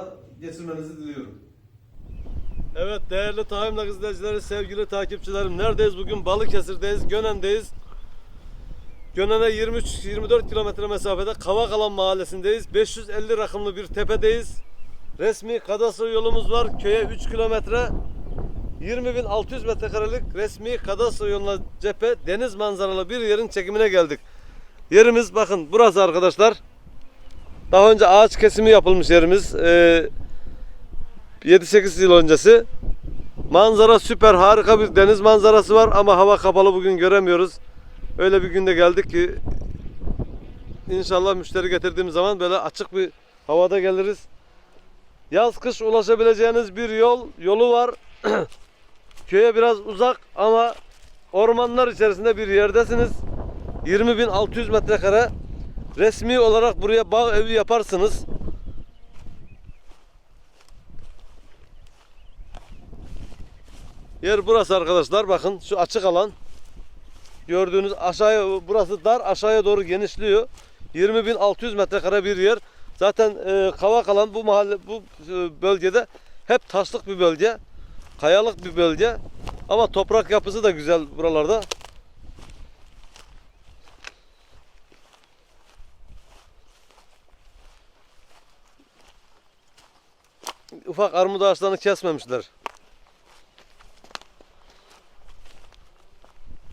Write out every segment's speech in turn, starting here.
mutluluklarla geçirmenizi diliyorum. Evet değerli Tahammülak izleyicileri, sevgili takipçilerim. Neredeyiz bugün? Balıkesir'deyiz, Gönen'deyiz. Gönen'e 23-24 kilometre mesafede Kavakalan mahallesindeyiz. 550 rakımlı bir tepedeyiz. Resmi kadastro yolumuz var. Köye 3 kilometre. 20.600 metrekarelik resmi kadastro yoluna cephe deniz manzaralı bir yerin çekimine geldik. Yerimiz bakın burası arkadaşlar. Daha önce ağaç kesimi yapılmış yerimiz. Ee, 7-8 yıl öncesi. Manzara süper harika bir deniz manzarası var ama hava kapalı bugün göremiyoruz. Öyle bir günde geldik ki inşallah müşteri getirdiğimiz zaman böyle açık bir havada geliriz. Yaz kış ulaşabileceğiniz bir yol yolu var. Köye biraz uzak ama ormanlar içerisinde bir yerdesiniz. 20.600 metrekare. Resmi olarak buraya bağ evi yaparsınız. Yer burası arkadaşlar. Bakın şu açık alan. Gördüğünüz aşağıya burası dar aşağıya doğru genişliyor. 20.600 metrekare bir yer. Zaten e, kavak alan bu mahalle bu e, bölgede hep taşlık bir bölge. Kayalık bir bölge. Ama toprak yapısı da güzel buralarda. Ufak armut ağaçlarını kesmemişler.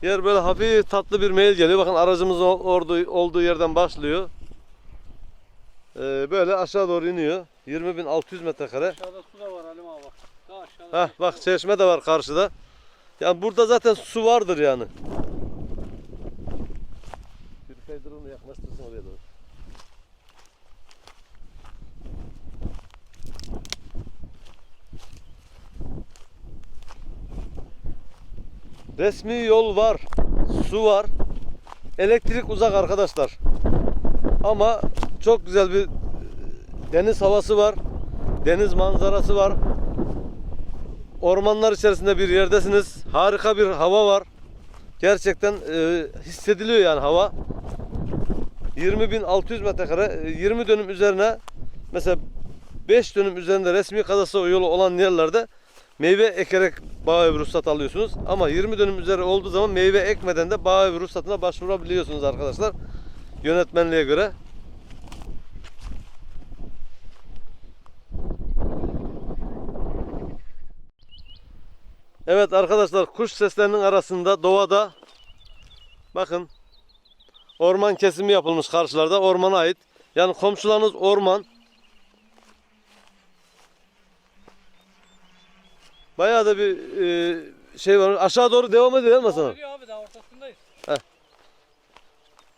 Yer böyle hafif tatlı bir meyil geliyor. Bakın aracımız ordu, olduğu yerden başlıyor. Ee, böyle aşağı doğru iniyor. 20.600 metrekare. Aşağıda su da var Halim abi. Daha aşağıda. Heh, bak çeşme de var karşıda. Yani burada zaten su vardır yani. Bir kaydırını yaklaştırsın oraya doğru. Resmi yol var, su var, elektrik uzak arkadaşlar. Ama çok güzel bir e, deniz havası var, deniz manzarası var. Ormanlar içerisinde bir yerdesiniz. Harika bir hava var. Gerçekten e, hissediliyor yani hava. 20.600 metrekare, e, 20 dönüm üzerine mesela 5 dönüm üzerinde resmi kadastro yolu olan yerlerde meyve ekerek bağ evi ruhsat alıyorsunuz. Ama 20 dönüm üzeri olduğu zaman meyve ekmeden de bağ evi ruhsatına başvurabiliyorsunuz arkadaşlar. Yönetmenliğe göre. Evet arkadaşlar kuş seslerinin arasında doğada bakın orman kesimi yapılmış karşılarda ormana ait. Yani komşularınız orman. Bayağı da bir e, şey var. Aşağı doğru devam ediyor mu sana? Geliyor abi daha ortasındayız.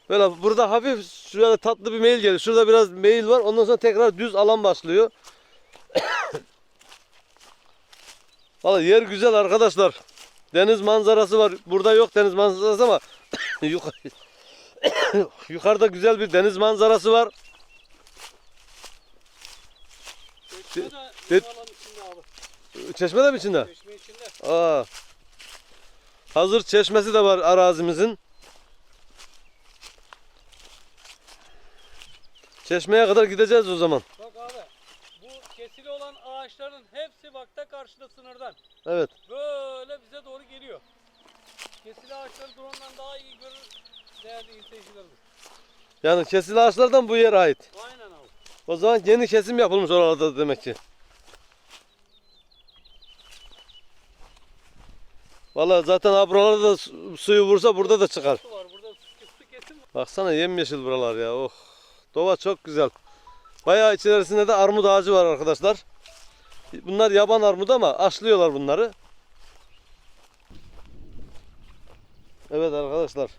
Böyle burada hafif şurada tatlı bir meyil geliyor. Şurada biraz meyil var. Ondan sonra tekrar düz alan başlıyor. Vallahi yer güzel arkadaşlar. Deniz manzarası var. Burada yok deniz manzarası ama yukarı yukarıda güzel bir deniz manzarası var. De de- bizim alanın içinde abi. Çeşme de mi içinde? Çeşme içinde. Aa. Hazır çeşmesi de var arazimizin. Çeşmeye kadar gideceğiz o zaman. Bak abi. Bu kesili olan ağaçların hepsi bak da karşıda sınırdan. Evet. Böyle bize doğru geliyor. Kesili ağaçları drone'dan daha iyi görür değerli izleyicilerimiz. Yani kesili ağaçlardan bu yere ait. Aynen abi. O zaman yeni kesim yapılmış oralarda demek ki. Vallahi zaten ha buralarda da su- suyu vursa burada da çıkar. Su var burada su, su kesim var. Baksana yemyeşil buralar ya. Oh. Dova çok güzel. Bayağı içerisinde de armut ağacı var arkadaşlar. Bunlar yaban armudu ama aşlıyorlar bunları. Evet arkadaşlar.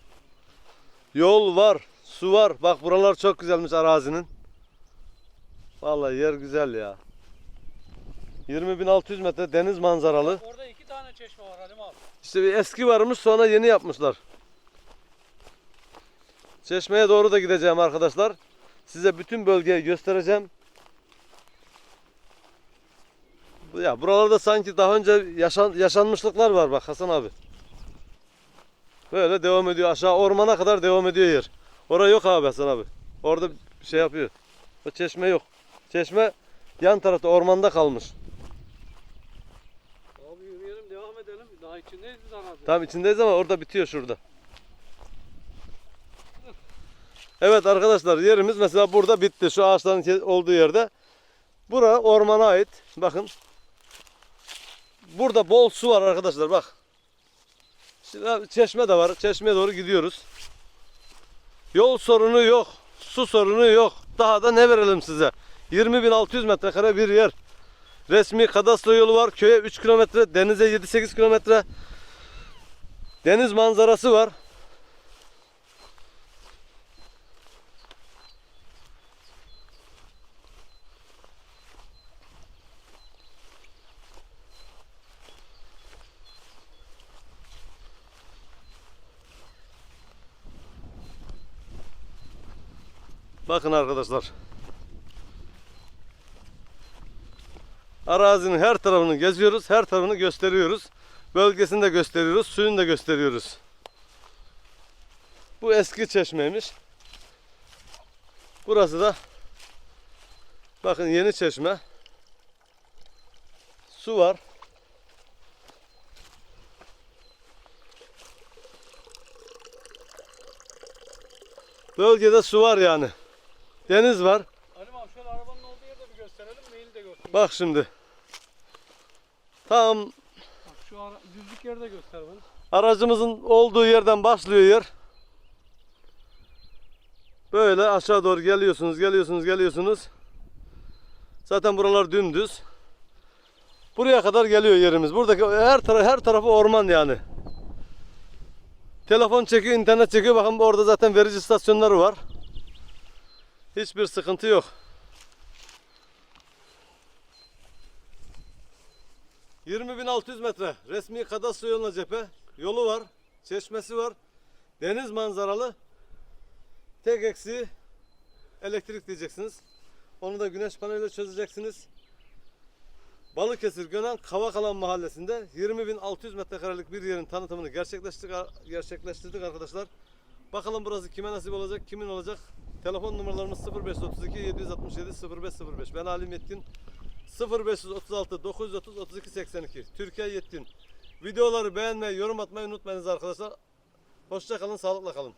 Yol var, su var. Bak buralar çok güzelmiş arazinin. Vallahi yer güzel ya. 20.600 metre deniz manzaralı. Orada tane çeşme var Halim abi. İşte bir eski varmış sonra yeni yapmışlar. Çeşmeye doğru da gideceğim arkadaşlar. Size bütün bölgeyi göstereceğim. Ya buralarda sanki daha önce yaşan, yaşanmışlıklar var bak Hasan abi. Böyle devam ediyor aşağı ormana kadar devam ediyor yer. Orada yok abi Hasan abi. Orada şey yapıyor. O çeşme yok. Çeşme yan tarafta ormanda kalmış. Abi yürüyelim devam edelim. Daha içindeyiz biz arazide. Tam içindeyiz ama orada bitiyor şurada. Evet arkadaşlar yerimiz mesela burada bitti. Şu ağaçların olduğu yerde. Bura ormana ait. Bakın. Burada bol su var arkadaşlar bak. Şimdi çeşme de var. Çeşmeye doğru gidiyoruz. Yol sorunu yok. Su sorunu yok. Daha da ne verelim size? 20.600 metrekare bir yer. Resmi kadastro yolu var. Köye 3 kilometre, denize 7-8 kilometre. Deniz manzarası var. Bakın arkadaşlar. Arazinin her tarafını geziyoruz, her tarafını gösteriyoruz. Bölgesini de gösteriyoruz, suyunu da gösteriyoruz. Bu eski çeşmeymiş. Burası da bakın yeni çeşme. Su var. Bölgede su var yani. Deniz var. Ali abi şöyle arabanın olduğu yerde bir gösterelim. Maili de göster. Bak şimdi. Tam Bak şu ara, düzlük yerde göster bana. aracımızın olduğu yerden başlıyor yer. Böyle aşağı doğru geliyorsunuz, geliyorsunuz, geliyorsunuz. Zaten buralar dümdüz. Buraya kadar geliyor yerimiz. Buradaki her taraf her tarafı orman yani. Telefon çekiyor, internet çekiyor. Bakın orada zaten verici istasyonları var. Hiçbir sıkıntı yok. ...20.600 metre resmi kadastro yoluna cephe yolu var, çeşmesi var, deniz manzaralı. Tek eksiği elektrik diyeceksiniz. Onu da güneş paneliyle çözeceksiniz. Balıkesir Gönen Kavakalan mahallesinde 20.600 metrekarelik bir yerin tanıtımını gerçekleştirdik, gerçekleştirdik arkadaşlar. Bakalım burası kime nasip olacak, kimin olacak? Telefon numaralarımız 0532 767 0505. Ben Halim Yetkin. 0536 930 32 82. Türkiye Yetkin. Videoları beğenmeyi, yorum atmayı unutmayınız arkadaşlar. Hoşça kalın, sağlıkla kalın.